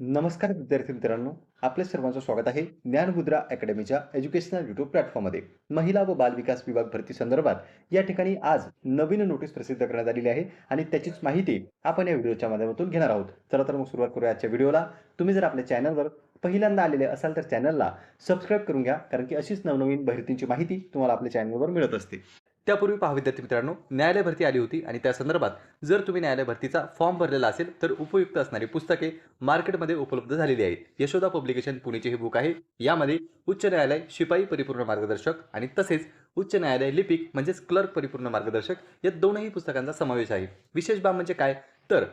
नमस्कार विद्यार्थी मित्रांनो आपल्या सर्वांचं स्वागत आहे ज्ञानमुद्रा अकॅडमीच्या एज्युकेशनल युट्यूब प्लॅटफॉर्ममध्ये. महिला व बालविकास विभाग भरती संदर्भात या ठिकाणी आज नवीन नोटीस प्रसिद्ध करण्यात आलेली आहे आणि त्याचीच माहिती आपण या व्हिडिओच्या माध्यमातून घेणार आहोत. चला तर मग सुरुवात करूया आजच्या व्हिडिओला तुम्ही जर आपल्या चॅनलवर पहिल्यांदा आलेले असाल तर चॅनलला सबस्क्राईब करून घ्या कारण की अशीच नवनवीन भरतींची माहिती तुम्हाला आपल्या चॅनलवर मिळत असते. त्यापूर्वी पहा विद्यार्थी मित्रांनो न्यायालय भरती आली होती आणि त्या संदर्भात जर तुम्ही न्यायालय भरतीचा फॉर्म भरलेला असेल तर उपयुक्त असणारी पुस्तके मार्केटमध्ये उपलब्ध झालेली आहेत. यशोदा पब्लिकेशन पुणेचे हे बुक आहे. यामध्ये उच्च न्यायालय शिपाई परिपूर्ण मार्गदर्शक आणि तसेच उच्च न्यायालय लिपिक म्हणजेच क्लर्क परिपूर्ण मार्गदर्शक या दोनही पुस्तकांचा समावेश आहे. विशेष बाब म्हणजे काय? तर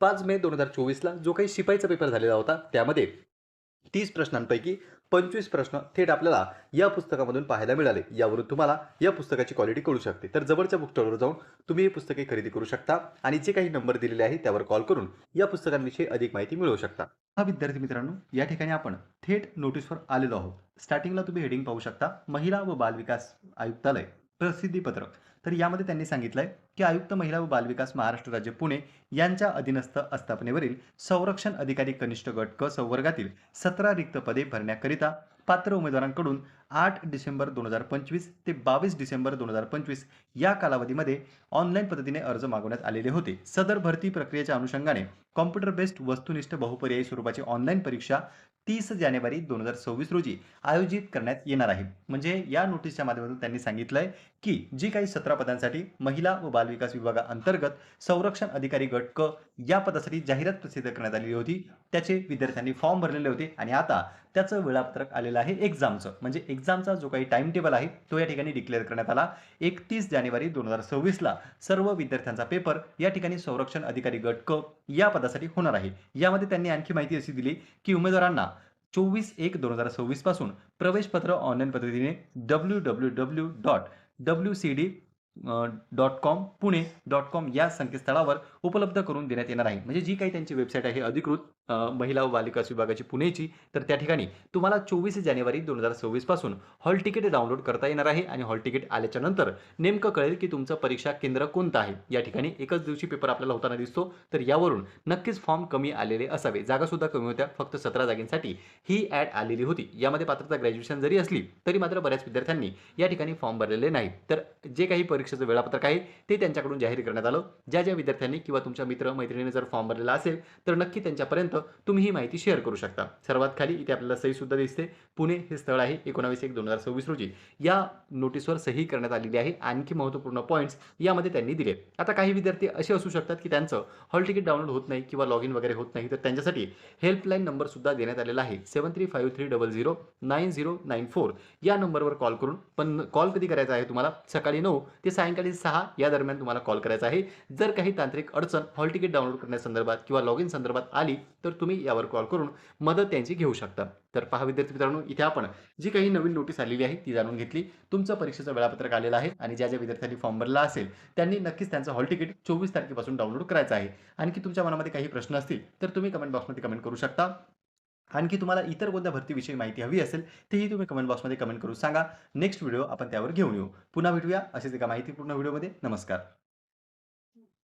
पाच मे दोन हजार चोवीसला जो काही शिपाईचा पेपर झालेला होता त्यामध्ये तीस प्रश्नांपैकी पंचवीस प्रश्न थेट आपल्याला या पुस्तकामधून पाहायला मिळाले. यावरून तुम्हाला या पुस्तकाची क्वालिटी कळू शकते. तर जवळच्या बुक स्टॉलवर जाऊन तुम्ही ही पुस्तके खरेदी करू शकता आणि जे काही नंबर दिलेले आहे त्यावर कॉल करून या पुस्तकांविषयी अधिक माहिती मिळवू शकता. हा विद्यार्थी मित्रांनो या ठिकाणी आपण थेट नोटीसवर आलेलो आहोत. स्टार्टिंगला तुम्ही हेडिंग पाहू शकता. महिला व बालविकास आयुक्तालय. प्रसिद्धीपत्रक तर यामध्ये त्यांनी सांगितलंय की आयुक्त महिला व बालविकास महाराष्ट्र राज्य पुणे यांच्या अधीनस्थ आस्थापनेवरील संरक्षण अधिकारी कनिष्ठ गट क संवर्गातील सतरा रिक्त पदे भरण्याकरिता पात्र उमेदवारांकडून आठ डिसेंबर दोन हजार पंचवीस ते बावीस डिसेंबर दोन हजार पंचवीस या कालावधीमध्ये ऑनलाईन पद्धतीने अर्ज मागवण्यात आलेले होते. सदर भरती प्रक्रियेच्या अनुषंगाने कॉम्प्युटर बेस्ड वस्तुनिष्ठ बहुपर्यायी स्वरूपाची ऑनलाईन परीक्षा तीस जानेवारी दोन हजार सव्वीस रोजी आयोजित करण्यात येणार आहे. म्हणजे या नोटीसच्या माध्यमातून त्यांनी सांगितलं आहे की जी काही सतरा पदांसाठी महिला व बालविकास विभागाअंतर्गत संरक्षण अधिकारी गट क या पदासाठी जाहिरात प्रसिद्ध करण्यात आलेली होती. त्याचे विद्यार्थ्यांनी फॉर्म भरलेले होते आणि आता त्याचं वेळापत्रक आलेलं आहे एक्झामचं म्हणजे एक्झामचा जो काही टाइम टेबल आहे तो या ठिकाणी डिक्लेअर करण्यात आला. एकतीस जानेवारी दोन हजार सव्वीसला सर्व विद्यार्थ्यांचा पेपर या ठिकाणी संरक्षण अधिकारी गट क या पदासाठी होणार आहे. यामध्ये त्यांनी आणखी माहिती अशी दिली की उमेदवारांना चोवीस एक दोन हजार सव्वीसपासून प्रवेशपत्र ऑनलाईन पद्धतीने W W W dot W C D dot com Pune dot com या संकेतस्थळावर उपलब्ध करून देण्यात येणार आहे. म्हणजे जी काही त्यांची वेबसाईट आहे अधिकृत महिला व बालिकास विभागाची पुणेची तर त्या ठिकाणी तुम्हाला चोवीस जानेवारी दोन हजार सव्वीसपासून हॉल तिकीट डाउनलोड करता येणार आहे आणि हॉल तिकीट आल्याच्यानंतर नेमकं कळेल की तुमचं परीक्षा केंद्र कोणतं आहे. या ठिकाणी एकच दिवशी पेपर आपल्याला होताना दिसतो तर यावरून नक्कीच फॉर्म कमी आलेले असावे. जागा सुद्धा कमी होत्या फक्त सतरा जागींसाठी ही ॲड आलेली होती. यामध्ये पात्रता ग्रॅज्युएशन जरी असली तरी मात्र बऱ्याच विद्यार्थ्यांनी या ठिकाणी फॉर्म भरलेले नाही तर जे काही परीक्षा परीक्षेचं वेळापत्रक आहे ते त्यांच्याकडून जाहीर करण्यात आलं. ज्या ज्या विद्यार्थ्यांनी किंवा तुमच्या मित्र मैत्रिणीने जर फॉर्म भरलेला असेल तर नक्की त्यांच्यापर्यंत तुम्ही ही माहिती शेअर करू शकता. सर्वात खाली इथे आपल्याला सही सुद्धा दिसते. पुणे हे स्थळ आहे एकोणावीस एक दोन हजार सव्वीस रोजी. या नोटीसवर सही करण्यात आलेली आहे. आणखी महत्त्वपूर्ण पॉईंट्स यामध्ये त्यांनी दिले. आता काही विद्यार्थी असे असू शकतात की त्यांचं हॉल तिकीट डाउनलोड होत नाही किंवा लॉग इन वगैरे होत नाही तर त्यांच्यासाठी हेल्पलाईन नंबर सुद्धा देण्यात आलेला आहे. Seven three five three double zero nine zero nine four या नंबरवर कॉल करून पण कॉल कधी करायचा आहे तुम्हाला? सकाळी नऊ ते सायंकाळी सहा या दरम्यान तुम्हाला कॉल करायचा आहे. जर काही तांत्रिक अडचण हॉल तिकीट डाउनलोड करण्यासंदर्भात किंवा लॉग इन संदर्भात आली तर तुम्ही यावर कॉल करून मदत त्यांची घेऊ शकता. तर पहा विद्यार्थी मित्रांनो इथे आपण जी काही नवीन नोटीस आलेली आहे ती जाणून घेतली. तुमचं परीक्षेचं वेळापत्रक आलेलं आहे आणि ज्या ज्या विद्यार्थ्यांनी फॉर्म भरला असेल त्यांनी नक्कीच त्यांचं हॉल तिकीट चोवीस तारखेपासून डाउनलोड करायचं आहे. आणखी तुमच्या मनामध्ये काही प्रश्न असतील तर तुम्ही कमेंट बॉक्समध्ये कमेंट करू शकता. आणखी तुम्हाला इतर कोणत्या भरतीविषयी माहिती हवी असेल तेही तुम्ही कमेंट बॉक्समध्ये कमेंट करून सांगा. नेक्स्ट व्हिडिओ आपण त्यावर घेऊन येऊ. पुन्हा भेटूया असेच एका माहितीपूर्ण व्हिडिओमध्ये नमस्कार.